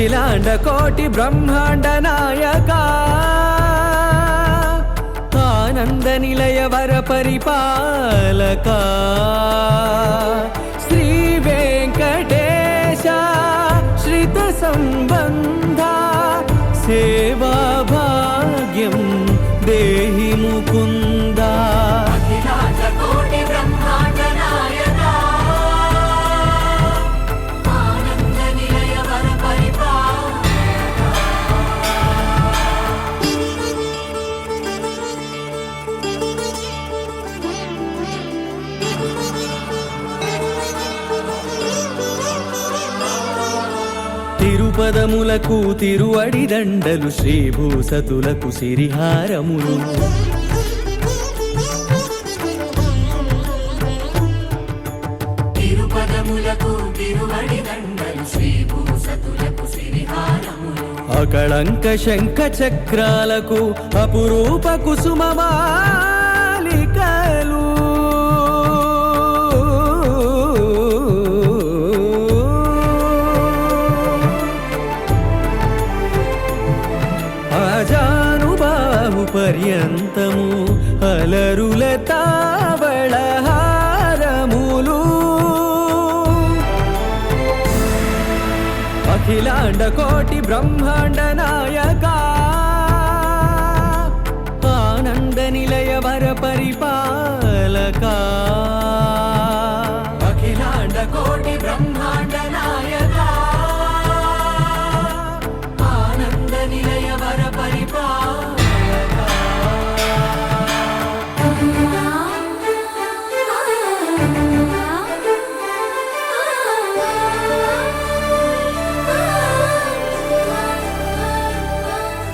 అఖిలాండ కోటి బ్రహ్మాండ నాయకా ఆనంద నిలయ వర పరిపాలకా తిరుపదములకు తిరువడి దండలు శ్రీభూసతులకు సిరిహారములు. తిరుపదములకు దండలు శ్రీభూసతులకు సిరిహారములు. అకళంక శంఖ చక్రాలకు అపురూప కుసుమమాలికలు రాజానుబాహు పర్యంతము అలరుల తావళ హారములు అఖిలాండ కోటి బ్రహ్మాండ నాయక ఆనంద నిలయ వర పరిపాలకా.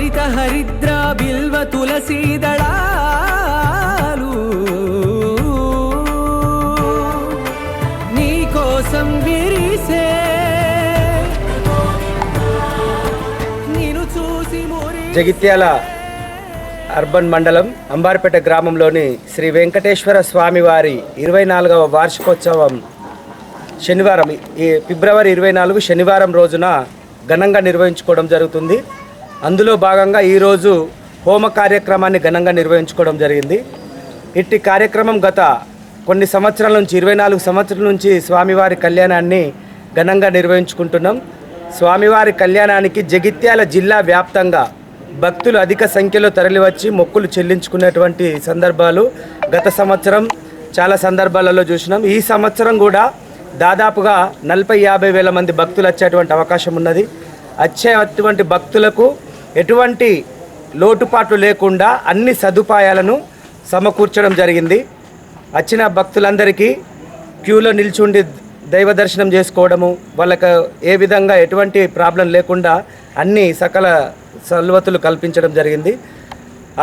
హరిత హరిద్ర బిల్వ తులసీ దళాలు. నీకోసం విరిసే నేను చూసి జగిత్యాల అర్బన్ మండలం అంబార్పేట గ్రామంలోని శ్రీ వెంకటేశ్వర స్వామివారి ఇరవై నాలుగవ వార్షికోత్సవం శనివారం ఈ ఫిబ్రవరి ఇరవై నాలుగు శనివారం రోజున ఘనంగా నిర్వహించుకోవడం జరుగుతుంది. అందులో భాగంగా ఈరోజు హోమ కార్యక్రమాన్ని ఘనంగా నిర్వహించుకోవడం జరిగింది. ఇట్టి కార్యక్రమం గత కొన్ని సంవత్సరాల నుంచి ఇరవై నాలుగు సంవత్సరాల నుంచి స్వామివారి కళ్యాణాన్ని ఘనంగా నిర్వహించుకుంటున్నాం. స్వామివారి కళ్యాణానికి జగిత్యాల జిల్లా వ్యాప్తంగా భక్తులు అధిక సంఖ్యలో తరలివచ్చి మొక్కులు చెల్లించుకునేటువంటి సందర్భాలు గత సంవత్సరం చాలా సందర్భాలలో చూసినాం. ఈ సంవత్సరం కూడా దాదాపుగా నలభై యాభై వేల మంది భక్తులు వచ్చేటువంటి అవకాశం ఉన్నది. వచ్చేటువంటి భక్తులకు ఎటువంటి లోటుపాట్లు లేకుండా అన్ని సదుపాయాలను సమకూర్చడం జరిగింది. వచ్చిన భక్తులందరికీ క్యూలో నిల్చుండి దైవ దర్శనం చేసుకోవడము వాళ్ళకు ఏ విధంగా ఎటువంటి ప్రాబ్లం లేకుండా అన్ని సకల సల్వతులు కల్పించడం జరిగింది.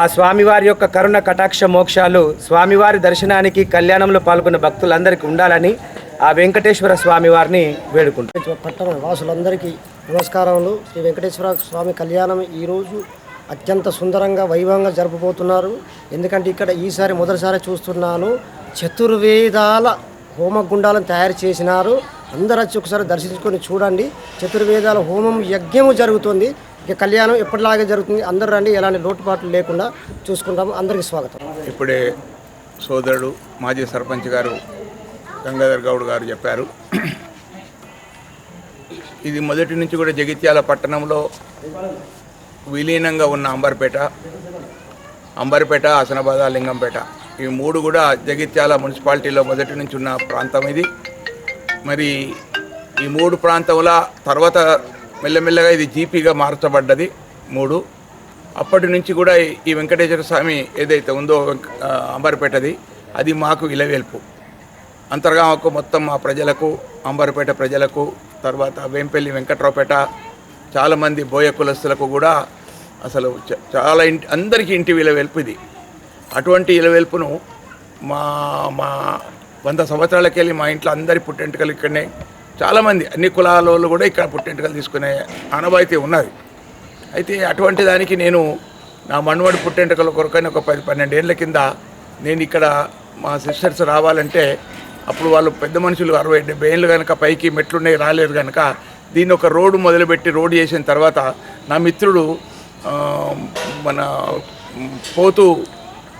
ఆ స్వామివారి యొక్క కరుణ కటాక్ష మోక్షాలు స్వామివారి దర్శనానికి కళ్యాణంలో పాల్గొన్న భక్తులందరికీ ఉండాలని ఆ వెంకటేశ్వర స్వామివారిని వేడుకుంటారు పట్టణ వాసులందరికీ నమస్కారములు. శ్రీ వెంకటేశ్వర స్వామి కళ్యాణం ఈరోజు అత్యంత సుందరంగా వైభవంగా జరుపుబోతున్నారు. ఎందుకంటే ఇక్కడ ఈసారి మొదటిసారి చూస్తున్నాను. చతుర్వేదాల హోమగుండాలను తయారు చేసినారు. అందరూ వచ్చి ఒకసారి దర్శించుకొని చూడండి. చతుర్వేదాల హోమం యజ్ఞము జరుగుతుంది. ఇక కళ్యాణం ఎప్పటిలాగే జరుగుతుంది. అందరూ రండి. ఎలాంటి లోటుపాట్లు లేకుండా చూసుకుంటాము. అందరికీ స్వాగతం. ఇప్పుడే సోదరుడు మాజీ సర్పంచ్ గారు గంగాధర్ గౌడ్ గారు చెప్పారు. ఇది మొదటి నుంచి కూడా జగిత్యాల పట్టణంలో విలీనంగా ఉన్న అంబర్పేట అంబర్పేట హసనాబాద్ లింగంపేట. ఈ మూడు కూడా జగిత్యాల మున్సిపాలిటీలో మొదటి నుంచి ఉన్న ప్రాంతం ఇది. మరి ఈ మూడు ప్రాంతముల తర్వాత మెల్లమెల్లగా ఇది జీపీగా మార్చబడ్డది మూడు. అప్పటి నుంచి కూడా ఈ- వెంకటేశ్వర స్వామి ఏదైతే ఉందో అంబర్పేటది అది మాకు ఇలవేల్పు. అంతర్గామకు మొత్తం మా ప్రజలకు అంబర్పేట ప్రజలకు తర్వాత వేంపల్లి వెంకట్రావుపేట చాలామంది బోయ కులస్తులకు కూడా అసలు చాలా ఇంటి అందరికీ ఇంటి ఇలవేల్పు ఇది. అటువంటి ఇలవేల్పును మా మా వంద సంవత్సరాలకి వెళ్ళి మా ఇంట్లో అందరి పుట్టెంటుకలు ఇక్కడనే చాలామంది అన్ని కులాల వాళ్ళు కూడా ఇక్కడ పుట్టెంటుకలు తీసుకునే ఆనవాయితీ ఉన్నది. అయితే అటువంటి దానికి నేను నా మనువడి పుట్టెంటుకల కొరకని ఒక పది పన్నెండేళ్ళ కింద నేను ఇక్కడ మా సిస్టర్స్ రావాలంటే అప్పుడు వాళ్ళు పెద్ద మనుషులు అరవై డెబ్బై ఏళ్ళు కనుక పైకి మెట్లున్నాయి రాలేదు కనుక దీన్ని ఒక రోడ్డు మొదలుపెట్టి రోడ్డు చేసిన తర్వాత నా మిత్రుడు మన పోతు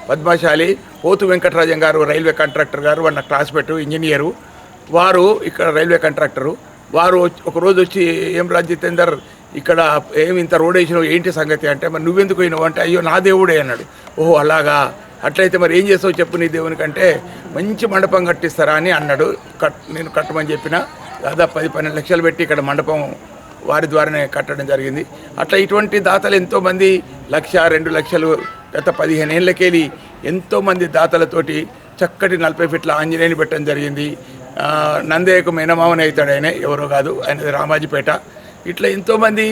పద్మశాలి పోతు వెంకటరాజన్ గారు రైల్వే కాంట్రాక్టర్ గారు వాళ్ళ క్లాస్మేట్ ఇంజనీరు వారు ఇక్కడ రైల్వే కాంట్రాక్టరు. వారు వచ్చి- వచ్చి ఏం రాజ్ జితేందర్ ఇక్కడ ఏమి ఇంత రోడ్ వేసినావు ఏంటి సంగతి? అంటే మరి నువ్వెందుకు పోయినావు? అంటే అయ్యో నా దేవుడే అన్నాడు. ఓహో అలాగా. అట్లయితే మరి ఏం చేస్తావు చెప్పు నీ దేవునికంటే మంచి మండపం కట్టిస్తారా అని అన్నాడు. కట్ నేను కట్టమని చెప్పిన. దాదాపు పది పన్నెండు లక్షలు పెట్టి ఇక్కడ మండపం వారి ద్వారానే కట్టడం జరిగింది. అట్లా ఇటువంటి దాతలు ఎంతోమంది లక్ష రెండు లక్షలు గత పదిహేను ఏళ్ళకెళ్ళి ఎంతోమంది దాతలతోటి చక్కటి నలభై ఫీట్ల ఆంజనేయుని పెట్టడం జరిగింది. నందేయకు మేనమామని అవుతాడు ఆయన ఎవరో కాదు ఆయన రామాజీపేట. ఇట్లా ఎంతోమంది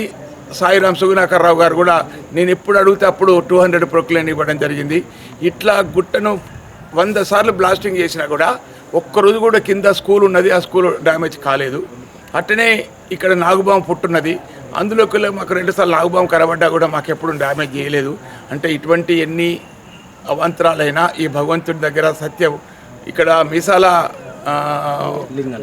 సాయిరాం సుగుణాకర్రావు గారు కూడా నేను ఎప్పుడు అడిగితే అప్పుడు టూ హండ్రెడ్ ప్రొక్లైన్ ఇవ్వడం జరిగింది. ఇట్లా గుట్టను వంద సార్లు బ్లాస్టింగ్ చేసినా కూడా ఒక్కరోజు కూడా కింద స్కూల్ ఉన్నది ఆ స్కూల్ డ్యామేజ్ కాలేదు. అట్టనే ఇక్కడ నాగుబాము పుట్టున్నది. అందులోకి మాకు రెండుసార్లు నాగుబాము కనబడ్డా కూడా మాకు ఎప్పుడు డ్యామేజ్ చేయలేదు. అంటే ఇటువంటి ఎన్ని అవంతరాలైనా ఈ భగవంతుడి దగ్గర సత్యం. ఇక్కడ మీసాల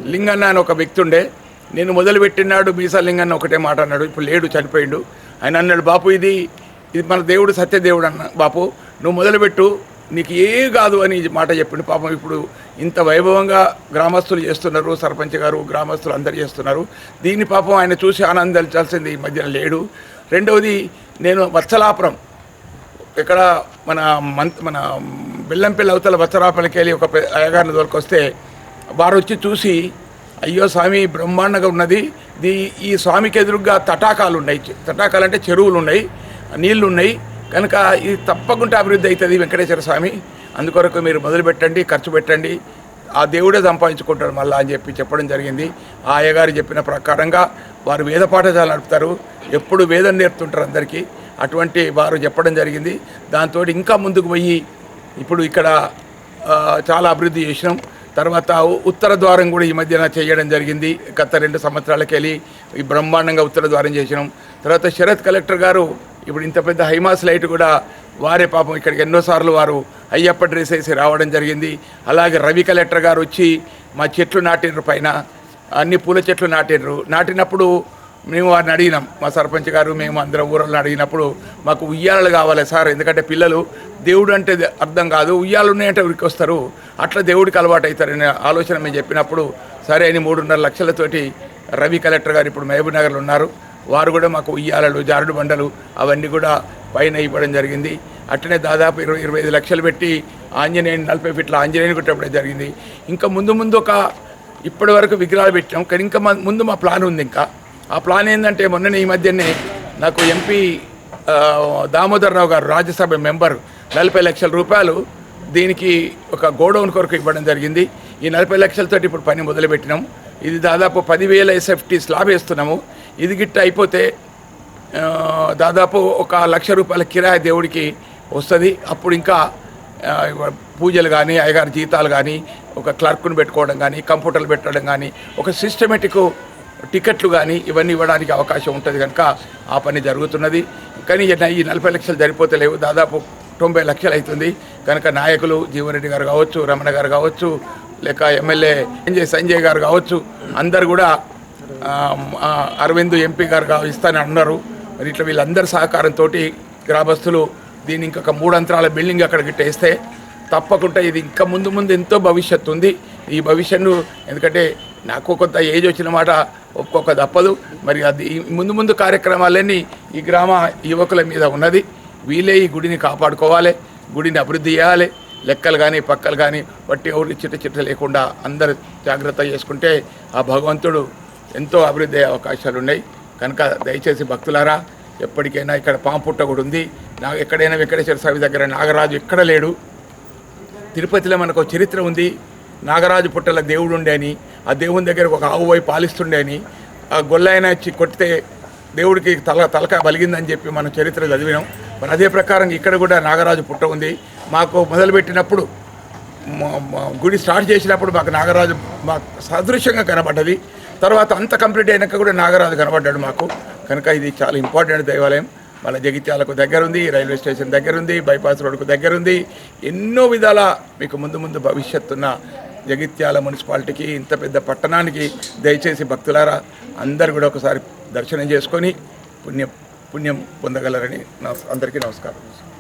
లింగన్న. అని ఒక వ్యక్తి ఉండే. నేను మొదలుపెట్టినాడు మీసా లింగన్న ఒకటే మాట అన్నాడు. ఇప్పుడు లేడు చనిపోయిండు. ఆయన అన్నాడు బాపు ఇది ఇది మన దేవుడు సత్యదేవుడు అన్న బాపు. నువ్వు మొదలుపెట్టు నీకు ఏ కాదు అని మాట చెప్పిండు. పాపం ఇప్పుడు ఇంత వైభవంగా గ్రామస్తులు చేస్తున్నారు సర్పంచ్ గారు గ్రామస్తులు అందరు చేస్తున్నారు. దీన్ని పాపం ఆయన చూసి ఆనందించాల్సింది ఈ మధ్యన లేడు. రెండవది నేను వత్సలాపురం ఇక్కడ మన మంత్ మన బెల్లంపల్లి అవతల వత్సలాపురంకి వెళ్ళి ఒక పె- అయ్యగారిని దొరికొస్తే వారు వచ్చి చూసి అయ్యో స్వామి బ్రహ్మాండంగా ఉన్నది. దీ ఈ స్వామికి ఎదురుగా తటాకాలు ఉన్నాయి. తటాకాలు అంటే చెరువులు ఉన్నాయి నీళ్ళు ఉన్నాయి. కనుక ఇది తప్పకుండా అభివృద్ధి అవుతుంది వెంకటేశ్వర స్వామి. అందుకొరకు మీరు మొదలు పెట్టండి ఖర్చు పెట్టండి. ఆ దేవుడే సంపాదించుకుంటాడు మళ్ళీ అని చెప్పి చెప్పడం జరిగింది. ఆ అయ్యగారు చెప్పిన ప్రకారంగా వారు వేద పాఠశాల నడుపుతారు. ఎప్పుడు వేదం నేర్పుతుంటారు అందరికీ. అటువంటి వారు చెప్పడం జరిగింది. దాంతో ఇంకా ముందుకు పోయి ఇప్పుడు ఇక్కడ చాలా అభివృద్ధి చేసినాం. తర్వాత ఉత్తర ద్వారం కూడా ఈ మధ్యన చేయడం జరిగింది. గత రెండు సంవత్సరాలకి వెళ్ళి ఈ బ్రహ్మాండంగా ఉత్తర ద్వారం చేసినాం. తర్వాత శరత్ కలెక్టర్ గారు ఇప్పుడు ఇంత పెద్ద హైమాస్ లైట్ కూడా వారే పాపం ఇక్కడికి ఎన్నోసార్లు వారు అయ్యప్ప డ్రెస్ వేసి రావడం జరిగింది. అలాగే రవి కలెక్టర్ గారు వచ్చి మా చెట్లు నాటిండ్రు పైన అన్ని పూల చెట్లు నాటిండ్రు. నాటినప్పుడు మేము వారిని అడిగినాం. మా సర్పంచ్ గారు మేము అందరం ఊరల్లో అడిగినప్పుడు మాకు ఉయ్యాలలు కావాలి సార్ ఎందుకంటే పిల్లలు దేవుడు అంటే అర్థం కాదు. ఉయ్యాలు ఉన్నాయంటే ఊరికి వస్తారు. అట్లా దేవుడికి అలవాటు అవుతారనే ఆలోచన మేము చెప్పినప్పుడు సరే అని మూడున్నర లక్షలతోటి రవి కలెక్టర్ గారు ఇప్పుడు మహబూబ్ నగర్లో ఉన్నారు. వారు కూడా మాకు ఉయ్యాలలు జారుడు బండలు అవన్నీ కూడా పైన ఇవ్వడం జరిగింది. అట్లనే దాదాపు ఇరవై ఇరవై ఐదు లక్షలు పెట్టి ఆంజనేయుని నలభై ఫీట్ల ఆంజనేయుని కొట్టడం జరిగింది. ఇంకా ముందు ముందు ఒక ఇప్పటి వరకు విగ్రహాలు పెట్టాం. కానీ ఇంకా మా- ముందు మా ప్లాన్ ఉంది ఇంకా. ఆ ప్లాన్ ఏంటంటే మొన్ననే ఈ మధ్యనే నాకు ఎంపీ దామోదర్ రావు గారు రాజ్యసభ మెంబర్ నలభై లక్షల రూపాయలు దీనికి ఒక గోడౌన్ కొరకు ఇవ్వడం జరిగింది. ఈ నలభై లక్షలతోటి ఇప్పుడు పని మొదలుపెట్టినాం. ఇది దాదాపు పదివేల ఎస్ఎఫ్టీ స్లాబ్ వేస్తున్నాము. ఇది గిట్ట అయిపోతే దాదాపు ఒక లక్ష రూపాయల కిరాయి దేవుడికి వస్తుంది. అప్పుడు ఇంకా పూజలు కానీ అయ్యగారి జీతాలు కానీ ఒక క్లర్క్ను పెట్టుకోవడం కానీ కంప్యూటర్లు పెట్టడం కానీ ఒక సిస్టమేటిక్ టికెట్లు కానీ ఇవన్నీ ఇవ్వడానికి అవకాశం ఉంటుంది కనుక ఆ పని జరుగుతున్నది. కానీ ఈ నలభై లక్షలు సరిపోతలేవు దాదాపు తొంభై లక్షలు అవుతుంది కనుక నాయకులు జీవన్ రెడ్డి గారు కావచ్చు రమణ గారు కావచ్చు లేక ఎమ్మెల్యే సంజయ్ సంజయ్ గారు కావచ్చు అందరు కూడా అరవింద్ ఎంపీ గారు ఇస్తానని అన్నారు. మరి ఇట్లా వీళ్ళందరి సహకారంతో గ్రామస్తులు దీన్ని ఇంకొక మూడు అంతరాల బిల్డింగ్ అక్కడ గిట్టేస్తే తప్పకుండా ఇది ఇంకా ముందు ముందు ఎంతో భవిష్యత్తు ఉంది. ఈ భవిష్యత్తు ఎందుకంటే నాకు కొంత ఏజ్ వచ్చిన మాట ఒక్కొక్క తప్పదు. మరి అది ముందు ముందు కార్యక్రమాలన్నీ ఈ గ్రామ యువకుల మీద ఉన్నది. వీళ్ళే ఈ గుడిని కాపాడుకోవాలి గుడిని అభివృద్ధి చేయాలి. లెక్కలు కానీ పక్కలు కానీ వట్టి ఎవరు చిట్ట చిట్ట లేకుండా అందరు జాగ్రత్త చేసుకుంటే ఆ భగవంతుడు ఎంతో అభివృద్ధి అయ్యే అవకాశాలు ఉన్నాయి. కనుక దయచేసి భక్తులారా ఎప్పటికైనా ఇక్కడ పాంపుట్ట కూడా ఉంది. నా ఎక్కడైనా వెంకటేశ్వర స్వామి దగ్గర నాగరాజు ఎక్కడ లేడు. తిరుపతిలో మనకు ఒక చరిత్ర ఉంది. నాగరాజు పుట్టల దేవుడు ఉండే అని ఆ దేవుని దగ్గర ఒక ఆవు పోయి పాలిస్తుండే అని ఆ గొల్లైన వచ్చి కొట్టితే దేవుడికి తల తలక బలిగిందని చెప్పి మనం చరిత్ర చదివినాం. మరి అదే ప్రకారం ఇక్కడ కూడా నాగరాజు పుట్ట ఉంది. మాకు మొదలుపెట్టినప్పుడు గుడి స్టార్ట్ చేసినప్పుడు మాకు నాగరాజు మాకు సదృశ్యంగా కనబడ్డది. తర్వాత అంత కంప్లీట్ అయినాక కూడా నాగరాజు కనబడ్డాడు మాకు. కనుక ఇది చాలా ఇంపార్టెంట్ దేవాలయం. మన జగిత్యాలకు దగ్గర ఉంది రైల్వే స్టేషన్ దగ్గర ఉంది బైపాస్ రోడ్కు దగ్గర ఉంది ఎన్నో విధాల మీకు ముందు ముందు భవిష్యత్తున్న జగిత్యాల మున్సిపాలిటీకి ఇంత పెద్ద పట్టణానికి దయచేసి భక్తులారా అందరు కూడా ఒకసారి దర్శనం చేసుకొని పుణ్యం పుణ్యం పొందగలరని నా అందరికీ నమస్కారం.